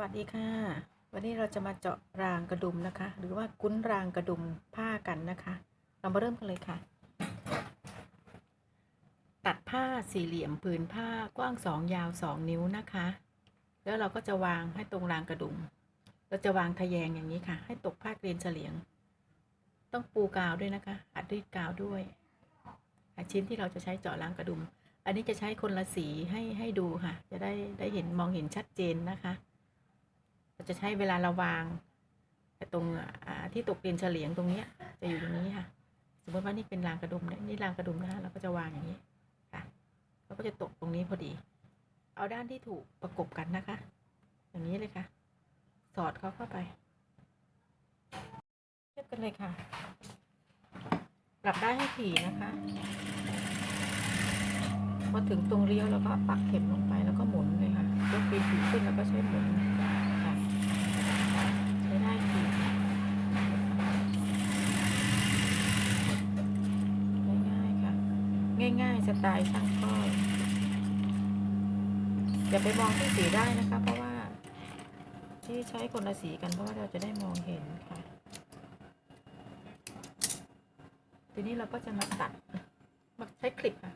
วัสดีค่ะ วันนี้เราจะมาเจาะรางกระดุมนะคะ หรือว่ากุ้นรางกระดุมผ้ากันนะคะ เรามาเริ่มกันเลยค่ะ ตัดผ้าสี่เหลี่ยมผืนผ้ากว้างสองยาวสองนิ้วนะคะ แล้วเราก็จะวางให้ตรงรางกระดุม เราจะวางทะแยงอย่างนี้ค่ะ ให้ตกผ้าเกรียนเฉลียง ต้องปูกาวด้วยนะคะ อัดรีดกาวด้วยชิ้นที่เราจะใช้เจาะรางกระดุม อันนี้จะใช้คนละสีให้ให้ดูค่ะ จะได้ได้เห็นมองเห็นชัดเจนนะคะ จะใช้เวลาเราวางตรงที่ตกเกรียนเฉลียงตรงเนี้ยจะอยู่ตรงนี้ค่ะ สมมติว่านี่เป็นรางกระดุมเนี่ยนี่รางกระดุมนะคะเราก็จะวางอย่างนี้ค่ะเราก็จะตกตรงนี้พอดี เอาด้านที่ถูกประกบกันนะคะ อย่างนี้เลยค่ะ สอดเขาเข้าไป เทียบกันเลยค่ะ ปรับได้ให้ถี่นะคะพอถึงตรงเลี้ยวแล้วก็ปักเข็มลงไปแล้วก็หมุนเลยค่ะยกปีนถี่ขึ้นแล้วก็ใช้หมุนค่ะใช้ได้ถี่ง่ายๆค่ะ ง่าย ๆ สไตล์ช่างก้อยอย่าไปมองที่สีได้นะคะ เพราะว่า ที่ใช้คนละสีกันเพราะว่าเราจะได้มองเห็นค่ะ ทีนี้เราก็จะมาตัดมาใช้คลิปค่ะ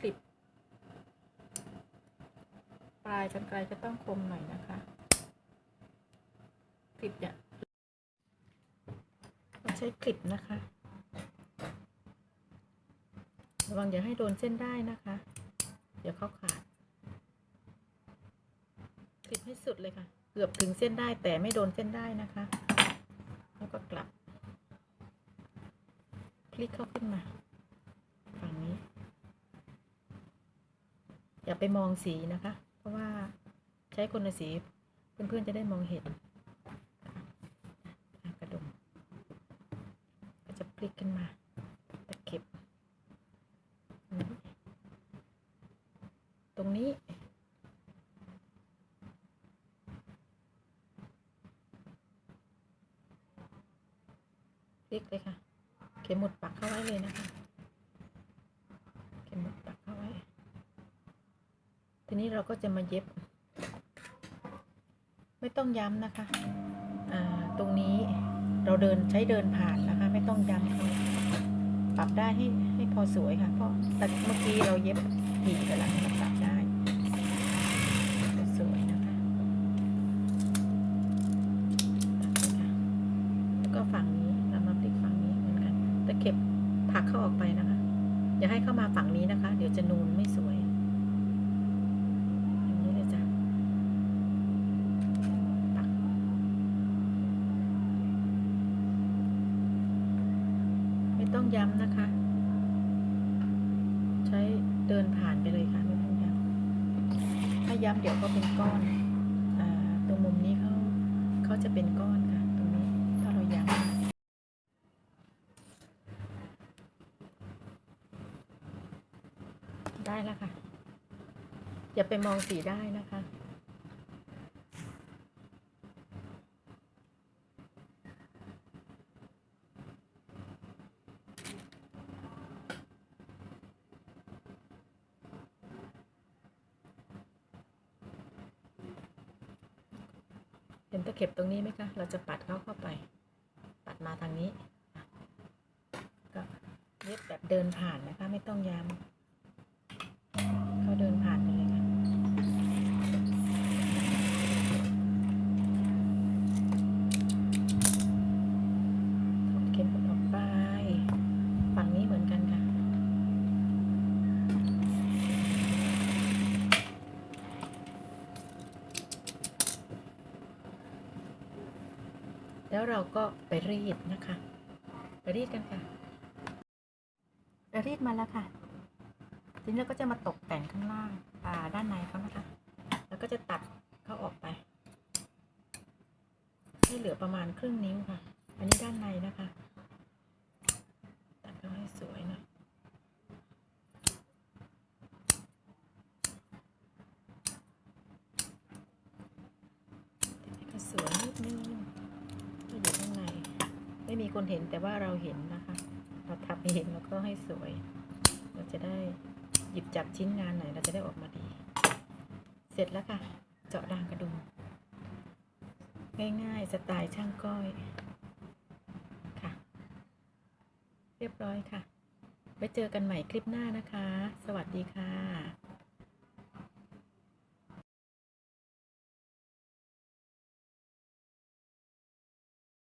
คลิป ปลายกันไกลจะต้องคมหน่อยนะคะคลิปเนี่ยเราใช้คลิปนะคะ ระวังอย่าให้โดนเส้นได้นะคะ เดี๋ยวเขาขาดคลิปให้สุดเลยค่ะ เกือบถึงเส้นได้แต่ไม่โดนเส้นได้นะคะ แล้วก็กลับ คลิกเข้าขึ้นมาฝั่งนี้ อย่าไปมองสีนะคะ เพราะว่าใช้คนละสีเพื่อนๆจะได้มองเห็นกระดุมก็จะพลิกขึ้นมาตะเข็บนี่ต รงนี้พลิกเลยค่ะ เข็มหมุดปักเข้าไว้เลยนะคะ เข็มหมุดปักเข้าไว้ ทีนี้เราก็จะมาเย็บ ไม่ต้องย้ำนะคะ อ่า ตรงนี้เราเดินใช้เดินผ่านนะคะ ไม่ต้องย้ำเขาปรับได้ให้ให้พอสวยค่ะ เพราะแต่เมื่อกี้เราเย็บถี่ไปแล้วเราปรับได้สวยนะคะแล้วก็ฝั่งนี้เรามาพลิกฝั่งนี้เหมือนกันตะเข็บ ผลักเข้าออกไปนะคะ อย่าให้เข้ามาฝั่งนี้นะคะ เดี๋ยวจะนูนไม่สวยอย่างนี้เลยจ้ะปักไม่ต้องย้ำนะคะ ใช้เดินผ่านไปเลยค่ะไม่ต้องย้ำถ้าย้ำเดี๋ยวก็เป็นก้อนอ่าตรงมุมนี้เขาเขาจะเป็นก้อนค่ะ ตรงนี้ถ้าเราย้ำได้แล้วค่ะ อย่าไปมองสีได้นะคะ เห็นตะเข็บตรงนี้ไหมคะ เราจะปัดเข้าเข้าไป ปัดมาทางนี้ ก็เย็บแบบเดินผ่านนะคะ ไม่ต้องย้ำเขาเดินผ่านไปเลยค่ะ ถอดเข็มออกไป ฝั่งนี้เหมือนกันค่ะ แล้วเราก็ไปรีดนะคะไปรีดกันค่ะเรารีดมาแล้วค่ะ ทีนี้เราก็จะมาตกแต่งข้างล่างอ่าด้านในเขานะคะ แล้วก็จะตัดเขาออกไป ให้เหลือประมาณครึ่งนิ้วค่ะ อันนี้ด้านในนะคะ ตัดเขาให้สวยหน่อยให้เขาสวยนิดนึงก็อยู่ข้างใน ไม่มีคนเห็นแต่ว่าเราเห็นนะคะ เราทำเองแล้วก็ให้สวย เราจะได้หยิบจับชิ้นงานไหนเราจะได้ออกมาดี เสร็จแล้วค่ะ เจาะรางกระดุมง่ายๆสไตล์ช่างก้อยค่ะ เรียบร้อยค่ะไว้เจอกันใหม่คลิปหน้านะคะ สวัสดีค่ะ